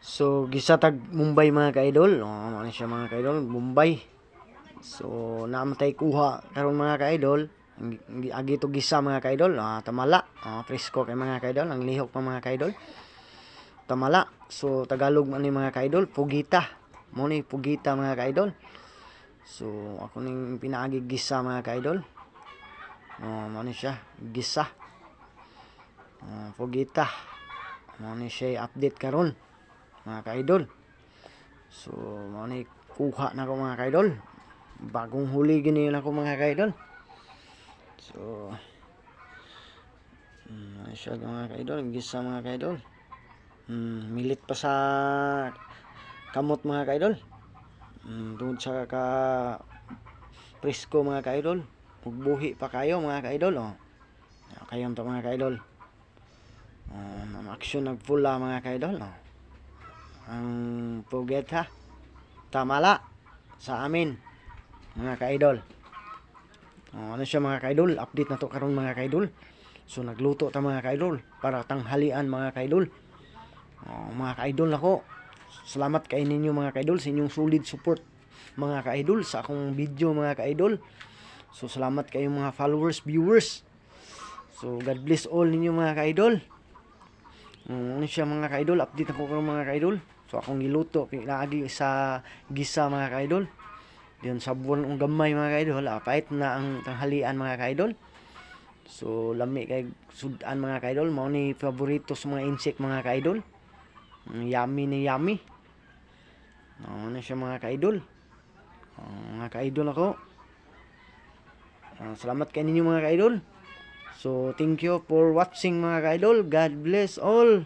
So, gisatag Mumbai mga ka-idol. Oh, ano siya mga ka-idol? Mumbai. So, namatay kuha karon mga ka-idol. Agi to gisa mga ka-idol. Ah, tamala. Ah, presko kay mga ka-idol. Ang lihok pa mga ka-idol. Tamala. So, Tagalog man ni mga ka-idol. Pugita. Mo ni pugita mga ka-idol. So, ako ning pinaagi gisa mga ka-idol. Oh, ano siya? Gisa. Ah, pugita. Mo siya update karon mga ka-idol. So, ni kuha na ko mga ka-idol. Bagong huli gini na ko mga ka-idol. So, ano siya mga ka-idol, gisa mga ka-idol. Mm, milit pa sa kamot mga ka-idol. Mm, tungod sa ka presko mga ka-idol. Ugbuhi pa kayo mga ka-idol. Oh. Kayo to mga ka-idol. Um, action nagpula mga ka-idol. Oh. Ang puget ha. Tamala sa amin mga ka-idol. Oh, ano siya mga ka-idol? Update na to karon mga ka-idol. So nagluto ta mga ka-idol para tanghalian mga ka-idol. Oh, mga ka-idol ako. Salamat kay ninyo mga ka-idol sa inyong solid support mga ka-idol sa akong video mga ka-idol. So salamat kayo mga followers, viewers. So God bless all ninyo mga ka-idol. Ano siya mga ka-idol? Update ako karon mga ka-idol. So akong giluto pinagi sa gisa mga ka-idol. Diyan sabon ang gamay mga ka-idol. Apait na ang tanghalian mga ka-idol. So lami kay sudan mga ka-idol. Mao ni paborito sa mga insect mga ka-idol. Ang Yummy ni yummy. Ano na siya mga ka-idol. Ah, mga ka-idol ako. Ah, salamat kay ninyo mga ka-idol. So thank you for watching mga ka-idol. God bless all.